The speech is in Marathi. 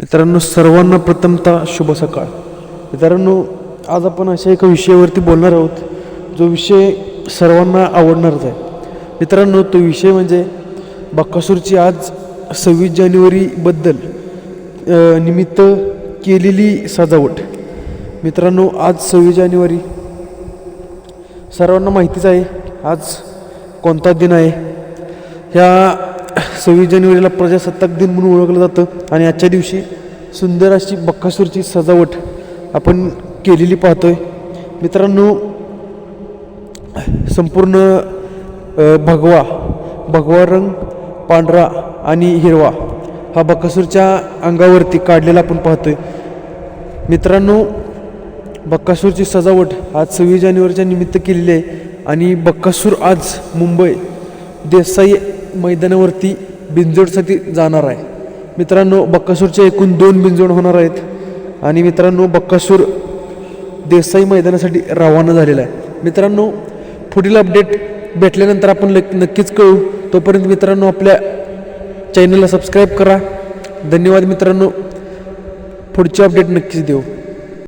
मित्रांनो सर्वांना प्रथमतः शुभ सकाळ. मित्रांनो आज आपण अशा एका विषयावरती बोलणार आहोत जो विषय सर्वांना आवडणारच आहे. मित्रांनो तो विषय म्हणजे बक्कासूरची आज सव्वीस जानेवारीबद्दल निमित्त केलेली सजावट. मित्रांनो आज सव्वीस जानेवारी. सर्वांना माहितीच आहे आज कोणता दिन आहे? ह्या सव्वीस जानेवारीला प्रजासत्ताक दिन म्हणून ओळखलं जातं. आणि आजच्या दिवशी सुंदर अशी बक्कासूरची सजावट आपण केलेली पाहतोय. मित्रांनो संपूर्ण भगवा भगवा रंग पांढरा आणि हिरवा हा बक्कासूरच्या अंगावरती काढलेला आपण पाहतोय. मित्रांनो बक्कासूरची सजावट आज सव्वीस जानेवारीच्या निमित्त केलेली आहे. आणि बक्कासूर आज मुंबई देसाई मैदानावरती बिंजोडसाठी जाणार आहे. मित्रांनो बक्कासूरचे एकूण दोन बिंजोड होणार आहेत. आणि मित्रांनो बक्कासूर देसाई मैदानासाठी रवाना झालेला आहे. मित्रांनो पुढील अपडेट भेटल्यानंतर आपण लक नक्कीच कळू. तोपर्यंत मित्रांनो आपल्या चॅनलला सबस्क्राईब करा. धन्यवाद मित्रांनो. पुढचे अपडेट नक्कीच देऊ.